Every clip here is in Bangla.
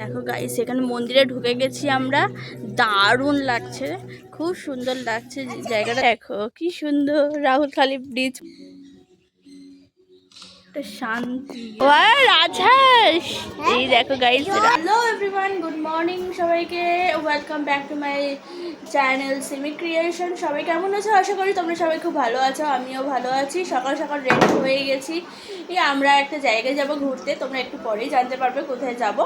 দেখো গাইস সেখানে মন্দিরে ঢুকে গেছি আমরা। দারুণ লাগছে। খুব সুন্দর লাগছে জায়গাটা। দেখো কি সুন্দর রাহুল খালি ব্রিজ শান্তি। রাজহাঁস! এই দেখো guys hello everyone good morning সবাইকে। Welcome back to my channel Simi creation সবাই কেমন আছো? আশা করি তোমরা সবাই খুব ভালো আছো আমিও ভালো আছি। সকাল সকাল রেডি হয়ে গেছি। আমরা একটা জায়গায় যাব ঘুরতে তোমরা একটু পরেই জানতে পারবে কোথায় যাব।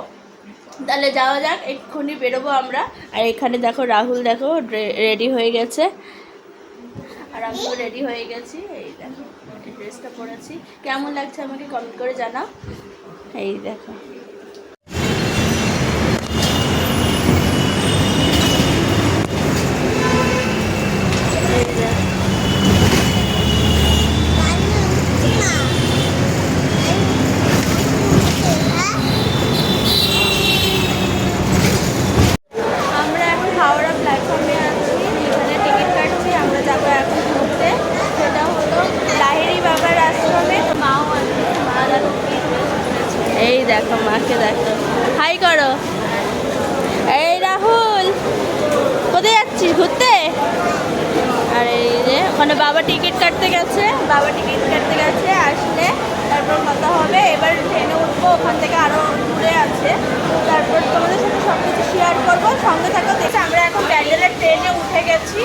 তাহলে যাওয়া যাক, এক্ষুনি বেরোবো আমরা। আর এখানে দেখো, রাহুল দেখো রেডি হয়ে গেছে। আর আমিও রেডি হয়ে গেছি। এই দেখো ড্রেসটা পরেছি। কেমন লাগছে আমাকে কমেন্ট করে জানাও। এই দেখো এই দেখো। আমরা এখন হাওড়া প্ল্যাটফর্মে আছি এখানে টিকিট কাটছি আমরা যাব এখন ঘুরতে সেটা হলো লাহিড়ি বাবার আশ্রমে তো মাও আছে মা দেখো কি dress পরেছে। এই দেখো মাকে দেখো হাই করো এই রাহুল কোথায় যাচ্ছিস ঘুরতে আর এই যে ওখানে বাবা টিকিট কাটতে গেছে, বাবা টিকিট কাটতে গেছে, আসলে তারপর কথা হবে। এবার ট্রেনে উঠবো, ওখান থেকে আরও দূরে আছে। তারপর তোমাদের সাথে সব কিছু শেয়ার করব। সঙ্গে থাকো দেখে আমরা এখন ব্যান্ডেলের ট্রেনে উঠে গেছি।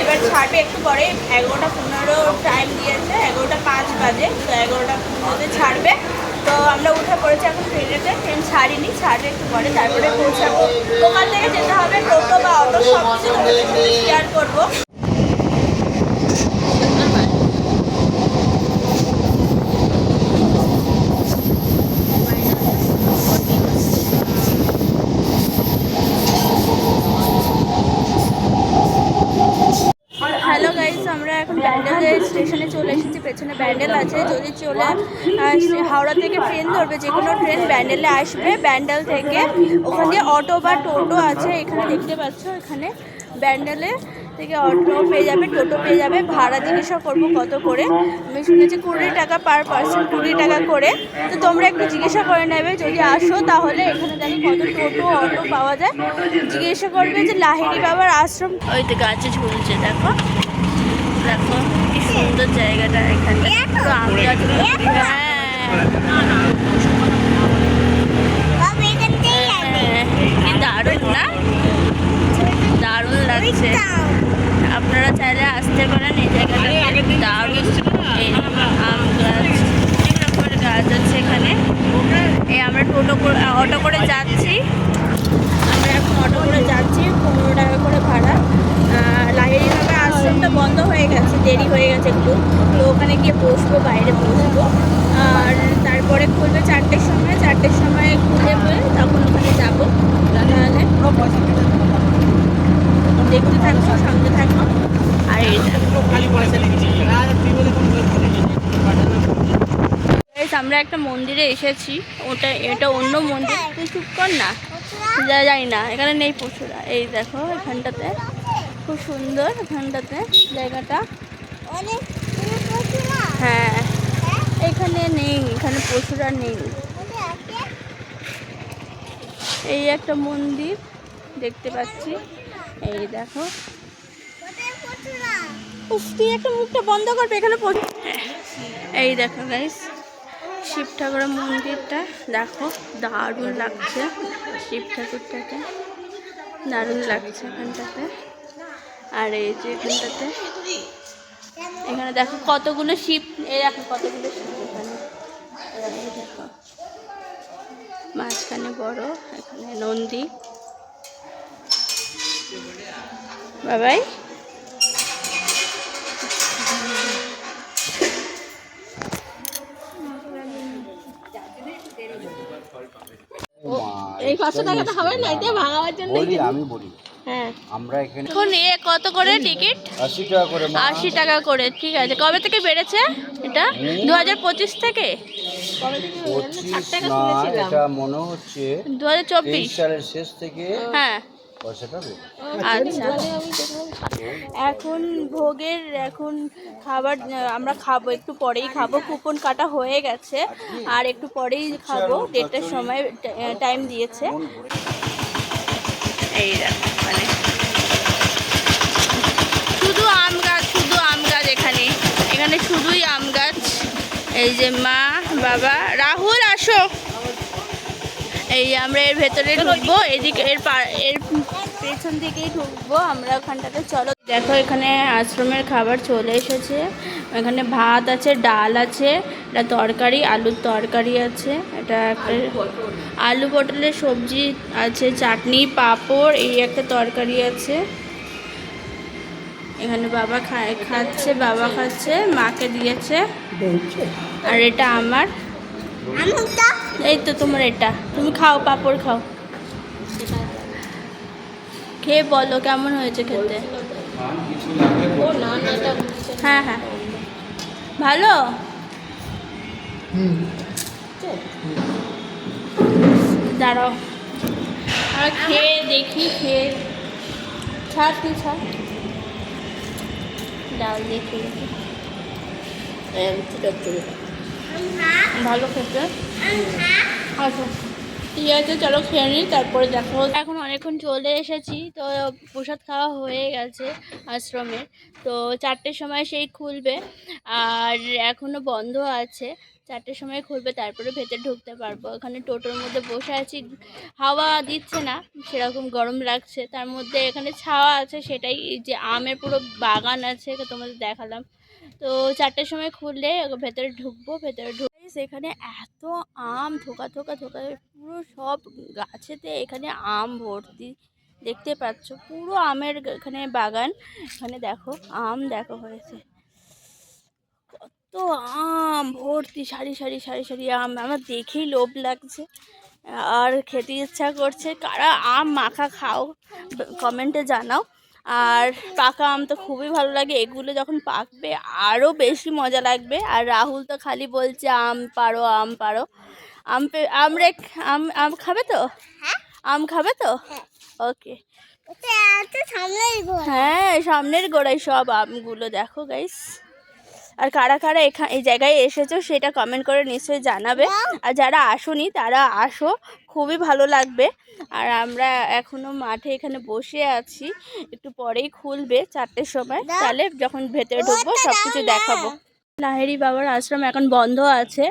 এবার ছাড়বে একটু পরে এগারোটা পনেরো টাইম দিয়েছে, এগারোটা পাঁচ বাজে, তো এগারোটা পনেরোতে ছাড়বে। তো আমরা উঠে পড়েছি এখন ট্রেনেতে, ট্রেন ছাড়িনি, ছাড়বে একটু পরে, তারপরে পৌঁছাবো। ওখান থেকে যেতে হবে টোটো বা অটো সব কিছু শেয়ার করব হ্যালো গাইস আমরা এখন ব্যান্ডেলের স্টেশনে চলে এসেছি, পেছনে ব্যান্ডেল আছে, যদি চলে হাওড়া থেকে ট্রেন ধরবে, যে কোনো ট্রেন ব্যান্ডেলে আসবে, ব্যান্ডেল থেকে। ওখানে অটো বা টোটো আছে, এখানে দেখতে পাচ্ছ, এখানে ব্যান্ডেলে থেকে অটো পেয়ে যাবে, টোটো পেয়ে যাবে। ভাড়া জিজ্ঞাসা করব কত করে। আমি শুনেছি কুড়ি টাকা পার পার্সন, কুড়ি টাকা করে। তো তোমরা একটু জিজ্ঞাসা করে নেবে, যদি আসো তাহলে এখানে দেখো কত টোটো, অটো পাওয়া যায়। জিজ্ঞাসা করবে যে লাহিড়ি বাবার আশ্রম। ওই তো গাছে ঝুলছে, দেখো। দেখো। সুন্দর জায়গাটা এখানে। হ্যাঁ হ্যাঁ, কি দারুণ না দারুণ লাগছে আপনারা চাইলে আসতে পারেন এই জায়গাটা দারুণ এই আম গাছ অনেক রকমের গাছ আছে এখানে এই আমরা টোটো করে অটো করে যাচ্ছি আমরা এখন অটো করে যাচ্ছি পনেরো টাকা করে ভাড়া লাহিড়ি ভাবে আশ্রমটা বন্ধ হয়ে গেছে দেরি হয়ে গেছে একটু তো ওখানে গিয়ে বসবো বাইরে বসবো আর তারপরে খুলবে চারটের সময় চারটের সময় খুলে বলে তখন ওখানে যাব তাহলে দেখতে থাকব সঙ্গে থাকব আর এই দেখো Guys, আমরা একটা মন্দিরে এসেছি। ওটা, এটা অন্য মন্দির। তুই চুপ কর না। যাই না। এখানে নেই পশুরা। এই দেখো, এখানটাতে। খুব সুন্দর এখানটাতে জায়গাটা। হ্যাঁ। এখানে নেই, এখানে পশুরা নেই। এই একটা মন্দির দেখতে পাচ্ছি। এই দেখো। তুই একটা মুখটা বন্ধ করবে এখানে এই দেখো গাইস শিব ঠাকুরের মন্দিরটা, দেখো, দারুণ লাগছে শিব ঠাকুরটাকে। দারুণ লাগছে এখানটাতে। আর এই যে এখানটাতে, এখানে দেখো কতগুলো শিব, এই দেখো কতগুলো শিব এখানে। দেখো মাঝখানে বড়, এখানে নন্দী। বাবাই এই পাঁচশো টাকা তো হবে না এটা ভাঙাবার জন্য আমি বলি। হ্যাঁ। আমরা এখানে এখন এ কত করে টিকিট? আশি টাকা করে আশি টাকা করে ঠিক আছে। কবে থেকে বেড়েছে এটা? দু হাজার পঁচিশ থেকে? এটা মনে হচ্ছে দু হাজার চব্বিশ সালের শেষ থেকে হ্যাঁ। আচ্ছা। এখন ভোগের এখন খাবার আমরা খাব একটু পরেই খাব। কুপন কাটা হয়ে গেছে। আর একটু পরেই খাব। দেড়টার সময় টাইম দিয়েছে। এই মানে শুধু আম গাছ শুধু আম গাছ এখানে। এখানে শুধুই আম গাছ। এই যে মা বাবা রাহুল আসো। এই আমরা এর ভেতরে ঢুকবো। এদিকে এর পা- এর পেছন দিকেই ঢুকবো আমরা ওখানটাতে চলো। দেখো এখানে আশ্রমের খাবার চলে এসেছে। এখানে ভাত আছে ডাল আছে এটা তরকারি আলুর তরকারি আছে এটা একটা আলু পটলের সবজি আছে চাটনি পাঁপড় এই একটা তরকারি আছে। এখানে বাবা খাচ্ছে বাবা খাচ্ছে মাকে দিয়েছে। আর এটা আমার। এই তো তোমার এটা। তুমি খাও পাঁপড় খাও। খেয়ে বলো কেমন হয়েছে খেতে? হ্যাঁ হ্যাঁ। ভালো? দাঁড়াও। আর খেয়ে দেখি খেয়ে ছাড় তুই ছাড়। ডাল দেখি। ভালো খেতে? আচ্ছা। ঠিক আছে, চলো খেয়ে নিই তারপরে দেখো এখন অনেকক্ষণ চলে এসেছি, তো প্রসাদ খাওয়া হয়ে গেছে আশ্রমে। তো চারটের সময় সেই খুলবে, আর এখনও বন্ধ আছে। চারটের সময় খুলবে, তারপরে ভেতরে ঢুকতে পারব। এখানে টোটোর মধ্যে বসে আছি, হাওয়া দিচ্ছে না, সেরকম গরম লাগছে। তার মধ্যে এখানে ছাওয়া আছে, সেটাই যে আমের পুরো বাগান আছে, তোমাদের দেখালাম। তো চারটের সময় খুললে ভেতরে ঢুকবো, ভেতরে ঢুক সেখানে এত আম থোকা থোকা থোকা, পুরো সব গাছেতে এখানে আম ভর্তি। দেখতে পাচ্ছ, পুরো আমের এখানে বাগান। এখানে দেখো, আম দেখো হয়েছে। কত আম ভর্তি, সারি সারি সারি সারি আম। আমার দেখেই লোভ লাগছে। আর খেতে ইচ্ছা করছে। কারা আম মাখা খাও কমেন্টে জানাও। আর পাকা আম তো খুবই ভালো লাগে। এগুলো যখন পাকবে আরও বেশি মজা লাগবে। আর রাহুল তো খালি বলছে আম পারো আম পারো। আম পে- আম রে আম আম খাবে তো? আম খাবে তো? ওকে। হ্যাঁ সামনের গোড়ায় সব আমগুলো। দেখো গাইস আর কারা কারা এখানে এই জায়গায় এসেছ সেটা কমেন্ট করে নিশ্চয়ই জানাবে। আর যারা আসোনি তারা আসো খুবই ভালো লাগবে। আর আমরা এখনও মাঠে এখানে বসে আছি একটু পরেই খুলবে চারটের সময়। তাহলে যখন ভেতরে ঢুকবো সব কিছু দেখাবো। লাহেরি বাবার আশ্রম এখন বন্ধ আছে।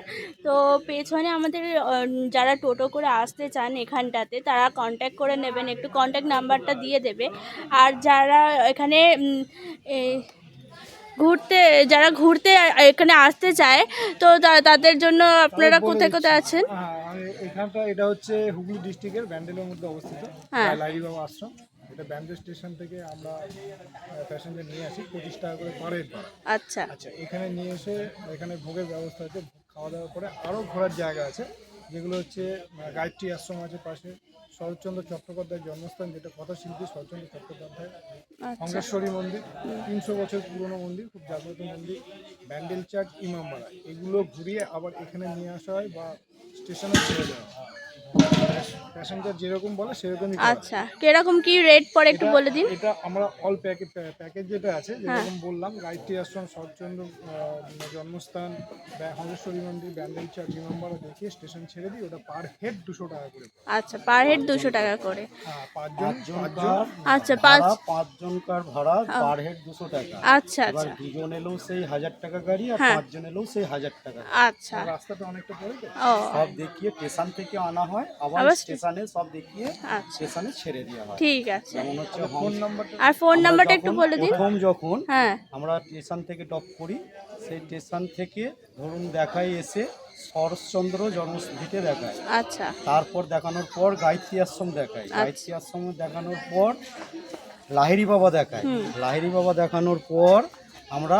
তো পেছনে আমাদের যারা টোটো করে আসতে চান এখানটাতে তারা কন্ট্যাক্ট করে নেবেন। একটু কন্ট্যাক্ট নাম্বারটা দিয়ে দেবে। আর যারা এখানে এই ঘুরতে যারা ঘুরতে এখানে আসতে চায় তো তাদের জন্য আপনারা কোথায় কোথায় আছেন? হ্যাঁ এখানটা এটা হচ্ছে হুগলি ডিস্ট্রিক্টের ব্যান্ডেলের মধ্যে অবস্থিত। হ্যাঁ। লাইরি বাবা আশ্রম। এটা ব্যান্ডেল স্টেশন থেকে আমরা প্যাসেঞ্জার নিয়ে আসি পঁচিশ টাকা করে পার হেড আচ্ছা। আচ্ছা এখানে নিয়ে এসে এখানে ভোগের ব্যবস্থা আছে খাওয়া দাওয়ার পরে আরও ঘোরার জায়গা আছে যেগুলো হচ্ছে গায়ত্রী আশ্রম আছে পাশে শরৎচন্দ্র চট্টোপাধ্যায়ের জন্মস্থান যেটা কথা কথাশিল্পী শরৎচন্দ্র চট্টোপাধ্যায়। আচ্ছা। অঙ্গেশ্বরী মন্দির তিনশো বছর পুরনো মন্দির খুব জাগ্রত মন্দির ব্যান্ডেল চার্চ ইমামবাড়া। এগুলো ঘুরিয়ে আবার এখানে নিয়ে আসা হয় বা স্টেশনে ছেড়ে দেওয়া হয়। প্যাসেঞ্জার যেরকম বলে সেরকমই আচ্ছা কীরকম কি রেট পড়ে একটু বলে দিন। এটা আমরা অল প্যাকেজ প্যাকেজ যেটা আছে হ্যাঁ। যেরকম বললাম গায়ত্রী আশ্রম শরৎচন্দ্র জন্মস্থান ব্যা- মন্দির ব্যান্ডেল চার্চ ইমামবাড়া দেখিয়ে স্টেশন ছেড়ে দিই ওটা পার হেড দুশো টাকা করে আচ্ছা পার হেড দুশো টাকা করে। হ্যাঁ পাঁচজন আচ্ছা পাঁচ পাঁচজনকার ভাড়া পার হেড দুশো টাকা। আচ্ছা আচ্ছা। দুজন এলেও সেই হাজার টাকা গাড়ি আর হ্যাঁ। পাঁচজন এলেও সেই হাজার টাকা আচ্ছা। রাস্তাটা অনেকটা পড়ে সব দেখিয়ে স্টেশন থেকে আনা হয় আবার স্টেশনে সব দেখিয়ে আচ্ছা। স্টেশনে ছেড়ে দেওয়া হয়। ঠিক আছে। যেমন হচ্ছে ফোন নাম্বারটা আর ফোন নাম্বারটা একটু বলে দিন। প্রথম যখন হ্যাঁ। আমরা স্টেশন থেকে ড্রপ করি সেই স্টেশন থেকে ধরুন দেখায় এসে শরৎচন্দ্র জন্মস্থিতিতে দেখায়। আচ্ছা। তারপর দেখানোর পর গায়ত্রী আশ্রম দেখায়। গায়ত্রী আশ্রম দেখানোর পর লাহিরি বাবা দেখায়। লাহিরি বাবা দেখানোর পর আমরা।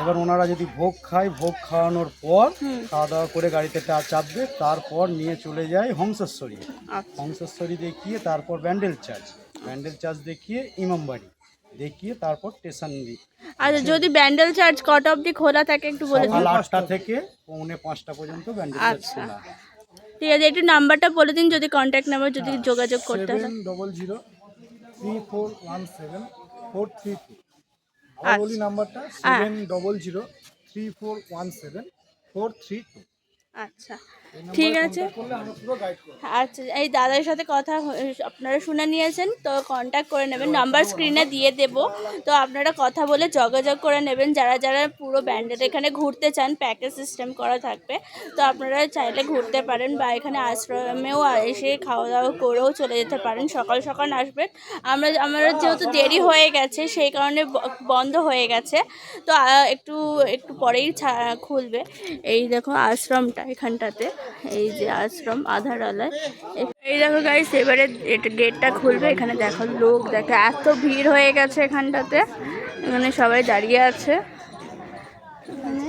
এবার ওনারা যদি ভোগ খায় ভোগ খাওয়ানোর পর খাওয়া দাওয়া করে গাড়িতে চা- চাপবে তারপর নিয়ে চলে যায় হংসেশ্বরী। আচ্ছা। হংসেশ্বরী দেখিয়ে তারপর ব্যান্ডেল চার্চ। ব্যান্ডেল চার্চ দেখিয়ে ইমামবাড়ি। দেখিয়ে তারপর স্টেশন দিই আচ্ছা যদি ব্যান্ডেল চার্জ কত অবধি খোলা থাকে একটু বলে দিন। আটটা থেকে পৌনে পাঁচটা পর্যন্ত ব্যান্ডেল চার্চ আচ্ছা। খোলা। ঠিক আছে একটু নাম্বারটা বলে দিন যদি কন্ট্যাক্ট নাম্বার যদি যোগাযোগ করতে হয়। Double zero three four one seven four three two. আবার বলি নাম্বারটা seven double zero three four one seven four three two আচ্ছা। ঠিক আছে। আচ্ছা এই দাদার সাথে কথা আপনারা শুনে নিয়েছেন তো কন্ট্যাক্ট করে নেবেন নাম্বার স্ক্রিনে দিয়ে দেব। তো আপনারা কথা বলে যোগাযোগ করে নেবেন যারা যারা পুরো ব্যান্ডেড এখানে ঘুরতে চান প্যাকেজ সিস্টেম করা থাকবে তো আপনারা চাইলে ঘুরতে পারেন বা এখানে আশ্রমেও এসে খাওয়া দাওয়া করেও চলে যেতে পারেন সকাল সকাল আসবেন। আমরা আমরা যেহেতু দেরি হয়ে গেছে সেই কারণে বন্ধ হয়ে গেছে। তো একটু একটু পরেই খুলবে। এই দেখো আশ্রমটা এখানটাতে। এই যে আশ্রম আধারালয় এই দেখো গাইস এবারে গেটটা খুলবে, এখানে দেখো লোক দেখো, এত ভিড় হয়ে গেছে এখানটাতে। এখানে সবাই দাঁড়িয়ে আছে। এখানে।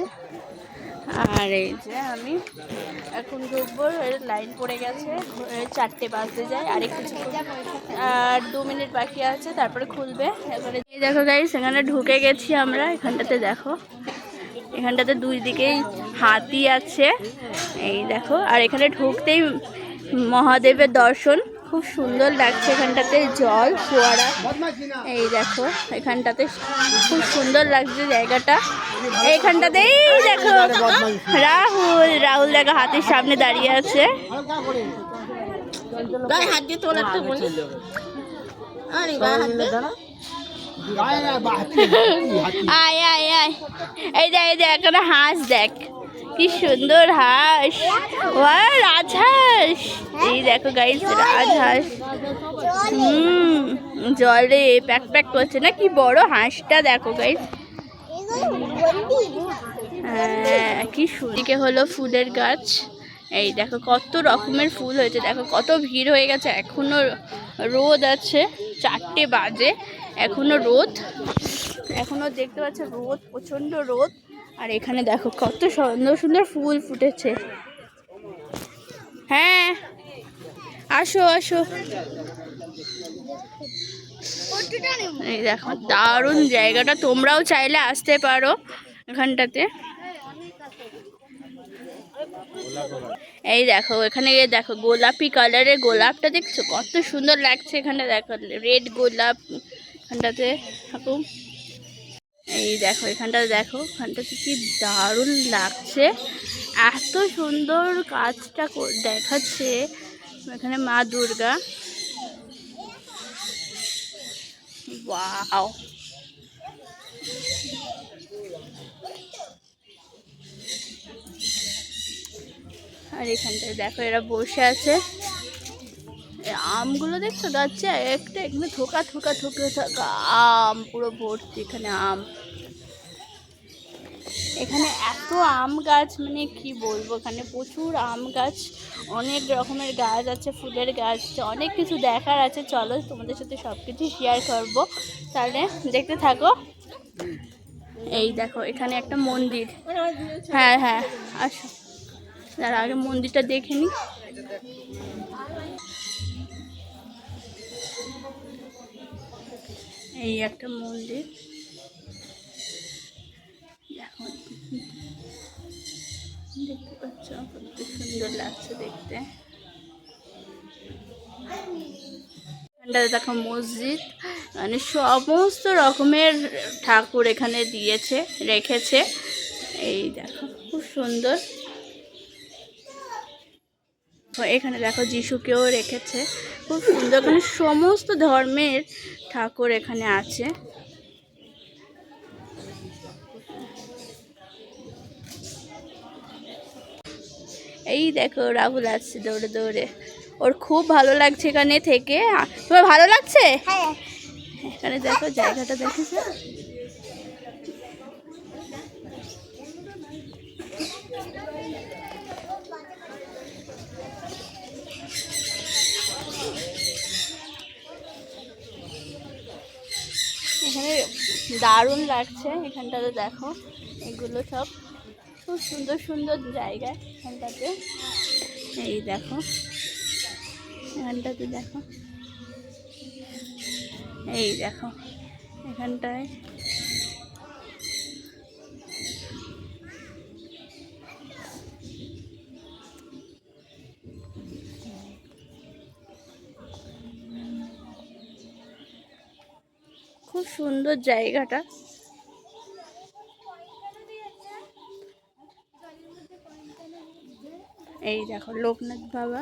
আর এই যে আমি এখন ঢুকবো লাইন পড়ে গেছে চারটে বাজতে যায় আর একটু আর দু মিনিট বাকি আছে, তারপরে খুলবে। এবারে দেখো গাইস এখানে ঢুকে গেছি আমরা, এখানটাতে দেখো। এখানটাতে দুই দিকেই হাতি আছে। এই দেখো, আর এখানে ঢুকতেই মহাদেবের দর্শন। খুব সুন্দর লাগছে এখানটাতে জল, ফোয়ারা। এই দেখো, এখানটাতে খুব সুন্দর লাগছে জায়গাটা। এইখানটাতেই দেখো, রাহুল রাহুল দেখো হাতির সামনে দাঁড়িয়ে আছে। হাত দিয়ে? আয় আয় আয়। এই দেখ এই দেখ এখানে হাঁস দেখ। কি সুন্দর হাঁস। ওয়া রাজহাঁস। এই দেখো গাইস রাজহাঁস। হুম, জলে প্যাক প্যাক করছে। না, কি বড় হাঁসটা দেখো গাইস হ্যাঁ কি সুদিকে হলো ফুলের গাছ। এই দেখো, কত রকমের ফুল হয়েছে। দেখো, কত ভিড় হয়ে গেছে। এখনও রোদ আছে। চারটে বাজে। এখনও রোদ। এখনও দেখতে পাচ্ছ রোদ, প্রচণ্ড রোদ। আর এখানে দেখো কত সুন্দর সুন্দর ফুল ফুটেছে। হ্যাঁ আসো আসো। এই দেখো, দারুণ জায়গাটা। তোমরাও চাইলে আসতে পারো এখানটাতে। এই দেখো, এখানে দেখো গোলাপি কালারের গোলাপটা দেখছ? কত সুন্দর লাগছে এখানে দেখো রেড গোলাপ এখানটাতে থাকুন এই দেখো, এখানটা দেখো, এখানটাতে কি দারুণ লাগছে। এত সুন্দর কাজটা দেখাচ্ছে এখানে মা দুর্গা। ওয়াও। আর এখানটায় দেখো, এরা বসে আছে। আমগুলো দেখছ? গাছে একটা এখানে থোকা থোকা থোকা, থাকা আম, পুরো ভর্তি এখানে আম। এখানে এত আম গাছ মানে কি বলব? এখানে প্রচুর আম গাছ, অনেক রকমের গাছ আছে, ফুলের গাছ আছে, অনেক কিছু দেখার আছে। চলো তোমাদের সাথে সব কিছু শেয়ার করব। তাহলে দেখতে থাকো। এই দেখো, এখানে একটা মন্দির। হ্যাঁ হ্যাঁ আসো। তার আগে মন্দিরটা দেখে নি। এই একটা মন্দির। দেখো। দেখতে পাচ্ছ, কত সুন্দর লাগছে দেখতে। দেখো মসজিদ। মানে সমস্ত রকমের ঠাকুর এখানে দিয়েছে, রেখেছে। এই দেখো, খুব সুন্দর। এখানে দেখো যিশুকেও রেখেছে। খুব সুন্দর। এখানে সমস্ত ধর্মের ঠাকুর এখানে আছে। এই দেখো রাহুল আসছে দৌড়ে দৌড়ে। ওর খুব ভালো লাগছে এখানে থেকে। তোমার ভালো লাগছে? এখানে দেখো জায়গাটা দেখেছ এখানে দারুণ লাগছে, এখানটাতে দেখো, এগুলো সব খুব সুন্দর সুন্দর জায়গা এখানটাতে। এই দেখো, এখানটাতে দেখো। এই দেখো, এখানটায় সুন্দর জায়গাটা। এই দেখো লোকনাথ বাবা।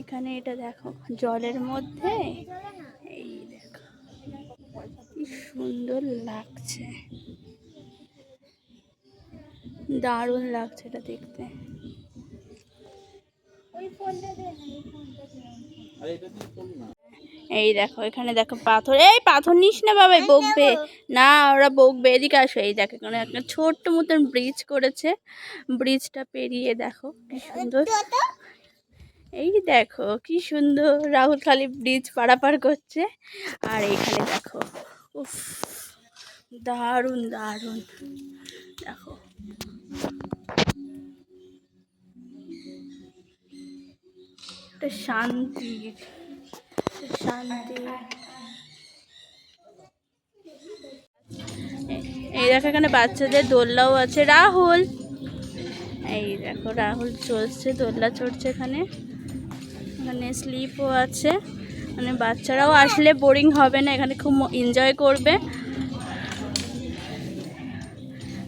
এখানে এটা দেখো জলের মধ্যে। লাগছে। দারুণ লাগছে এটা দেখতে। এই দেখো এখানে দেখো পাথর। এই পাথর নিস না বাবাই বকবে। না ওরা বকবে এদিকে আসো। এই দেখো এখানে একটা ছোট্ট মতন ব্রিজ করেছে। ব্রিজটা পেরিয়ে দেখো কি সুন্দর। এই দেখো কি সুন্দর। রাহুল খালি ব্রিজ পারাপার করছে। আর এখানে দেখো উফ। দারুণ দারুণ। দেখো। শান্তি। শান্তি। এই দেখো এখানে বাচ্চাদের দোলনাও আছে। রাহুল! এই দেখো, রাহুল চলছে, দোলনা চড়ছে এখানে। এখানে স্লিপও আছে। মানে বাচ্চারাও আসলে বোরিং হবে না, এখানে খুব এনজয় করবে।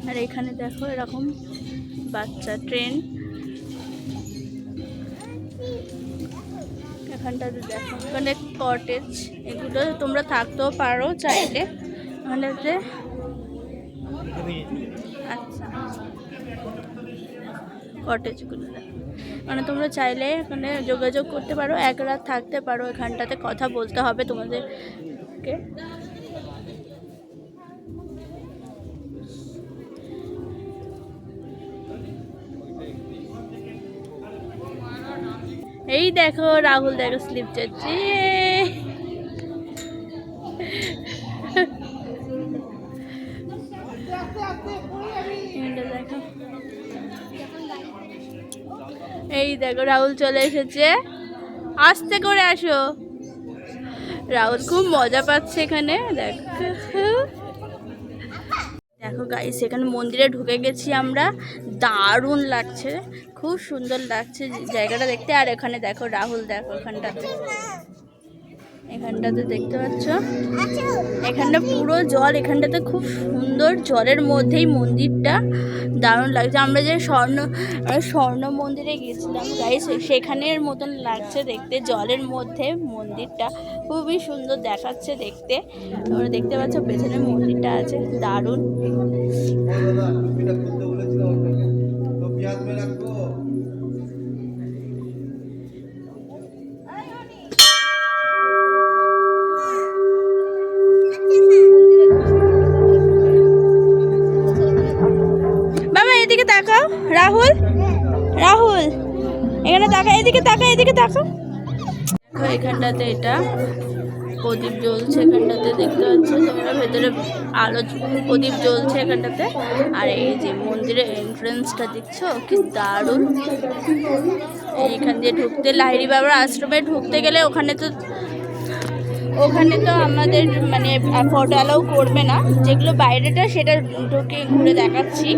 আর এখানে দেখো এরকম বাচ্চা ট্রেন। এখানটাতে দেখো, এখানে কটেজ এগুলো তোমরা থাকতেও পারো চাইলে। এখানটাতে আচ্ছা কটেজগুলো মানে তোমরা চাইলে এখানে যোগাযোগ করতে পারো, এক রাত থাকতে পারো, এখানটাতে কথা বলতে হবে তোমাদেরকে। এই দেখো, রাহুল দেখো স্লিপ যাচ্ছে এই দেখো, রাহুল চলে এসেছে। আস্তে করে আসো। রাহুল খুব মজা পাচ্ছে এখানে, দেখো। দেখো গাইস এখানে মন্দিরে ঢুকে গেছি আমরা। দারুণ লাগছে। খুব সুন্দর লাগছে জায়গাটা দেখতে। আর এখানে দেখো, রাহুল দেখো এখানটাতে এখানটাতে দেখতে পাচ্ছ? এখানটা পুরো জল, এখানটাতে খুব সুন্দর জলের মধ্যেই মন্দিরটা দারুণ লাগছে। আমরা যে স্বর্ণ স্বর্ণ মন্দিরে গেছিলাম গাইস সেখানের মতন লাগছে দেখতে, জলের মধ্যে মন্দিরটা। খুবই সুন্দর দেখাচ্ছে দেখতে। তোমরা দেখতে পাচ্ছ, পেছনে মন্দিরটা আছে, দারুণ। এখানটাতে এটা। প্রদীপ জ্বলছে এখানটাতে, দেখতে পাচ্ছ? তোমরা ভেতরে আলো প্রদীপ জ্বলছে এখানটাতে। আর এই যে মন্দিরের এন্ট্রেন্সটা দেখছ? কি দারুণ। এইখান দিয়ে ঢুকতে, লাহিড়ি বাবার আশ্রমে ঢুকতে গেলে ওখানে তো ওখানে তো আমাদের মানে ফটো অ্যালাউ করবে না। যেগুলো বাইরেটা সেটা ঢুকে ঘুরে দেখাচ্ছি।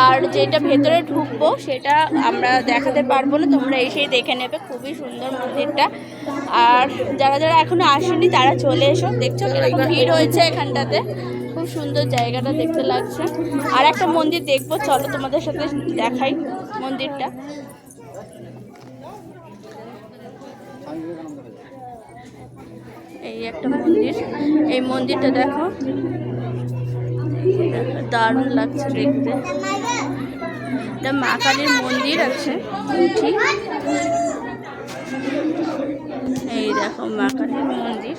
আর যেটা ভেতরে ঢুকবো সেটা আমরা দেখাতে পারব না। তোমরা এসেই দেখে নেবে। খুবই সুন্দর মন্দিরটা। আর যারা যারা এখনও আসেনি, তারা চলে এসো। দেখছ ভিড় হয়েছে এখানটাতে? খুব সুন্দর জায়গাটা দেখতে লাগছে। আর একটা মন্দির দেখব। চলো তোমাদের সাথে দেখাই মন্দিরটা। এই একটা মন্দির। এই মন্দিরটা দেখো। দারুণ লাগছে দেখতে। এটা মা কালীর মন্দির আছে উঠি এই দেখো মা কালীর মন্দির।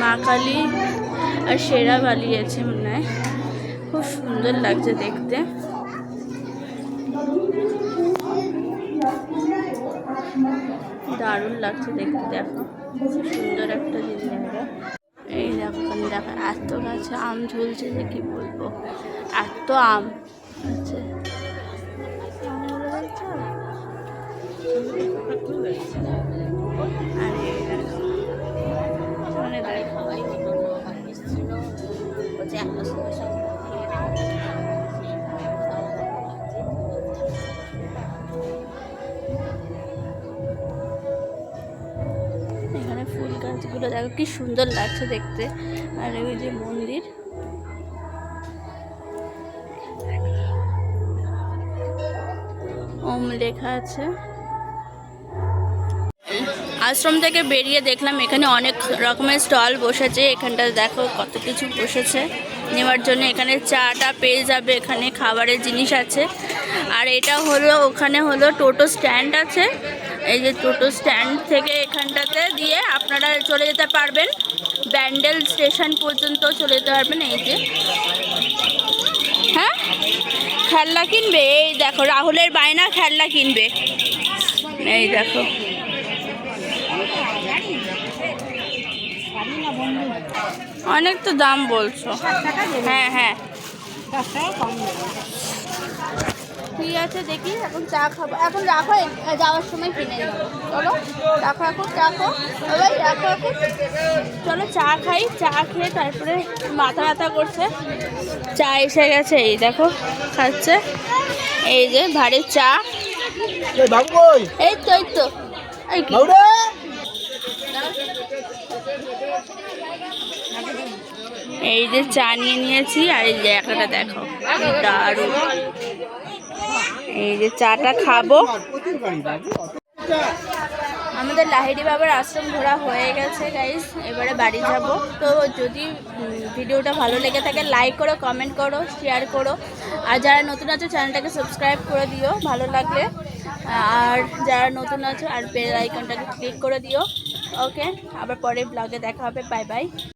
মা কালী আর সেরা বালি আছে মনে হয়। খুব সুন্দর লাগছে দেখতে। দারুণ লাগছে দেখতে, দেখো, খুব সুন্দর একটা জিনিস এই দেখো দেখো, এত গাছে আম ঝুলছে যে কি বলব, এত আম আছে? কি সুন্দর লাগছে দেখতে। আর ওই যে মন্দির। ওম লেখা আছে। আশ্রম থেকে বেরিয়ে দেখলাম এখানে অনেক রকমের স্টল বসেছে। এখানটা দেখো কত কিছু বসেছে। নেওয়ার জন্য এখানে চাটা পেয়ে যাবে, এখানে খাবারের জিনিস আছে। আর এটা হলো, ওখানে হলো টোটো স্ট্যান্ড আছে। এই যে টোটো স্ট্যান্ড থেকে এখানটাতে দিয়ে আপনারা চলে যেতে পারবেন। ব্যান্ডেল স্টেশন পর্যন্ত চলে যেতে পারবেন, এই যে। হ্যাঁ? খেলনা কিনবে? এই দেখো, রাহুলের বায়না খেলনা কিনবে। এই দেখো। অনেক তো দাম বলছো। হ্যাঁ হ্যাঁ। ঠিক আছে দেখি এখন চা খাব। এখন রাখো যাওয়ার সময় কিনে যাব। চলো রাখো এখন রাখো সবাই রাখো এখন। চলো চা খাই চা খেয়ে তারপরে মাথা ব্যথা করছে। চা এসে গেছে এই দেখো খাচ্ছে। এই যে ভারী চা। এই তো এই তো। এই এই যে চা নিয়ে নিয়েছি আর এই জায়গাটা দেখো দারুণ। এই যে চাটা খাব। আমাদের লাহিড়ি বাবার আশ্রম ঘোরা হয়ে গেছে গাইস এবারে বাড়ি যাব। তো যদি ভিডিওটা ভালো লেগে থাকে লাইক করো কমেন্ট করো শেয়ার করো। আর যারা নতুন আছো চ্যানেলটাকে সাবস্ক্রাইব করে দিও, ভালো লাগলে। আর যারা নতুন আছো, আর বেল আইকনটাকে ক্লিক করে দিও। ওকে আবার পরে ব্লগে দেখা হবে। Bye bye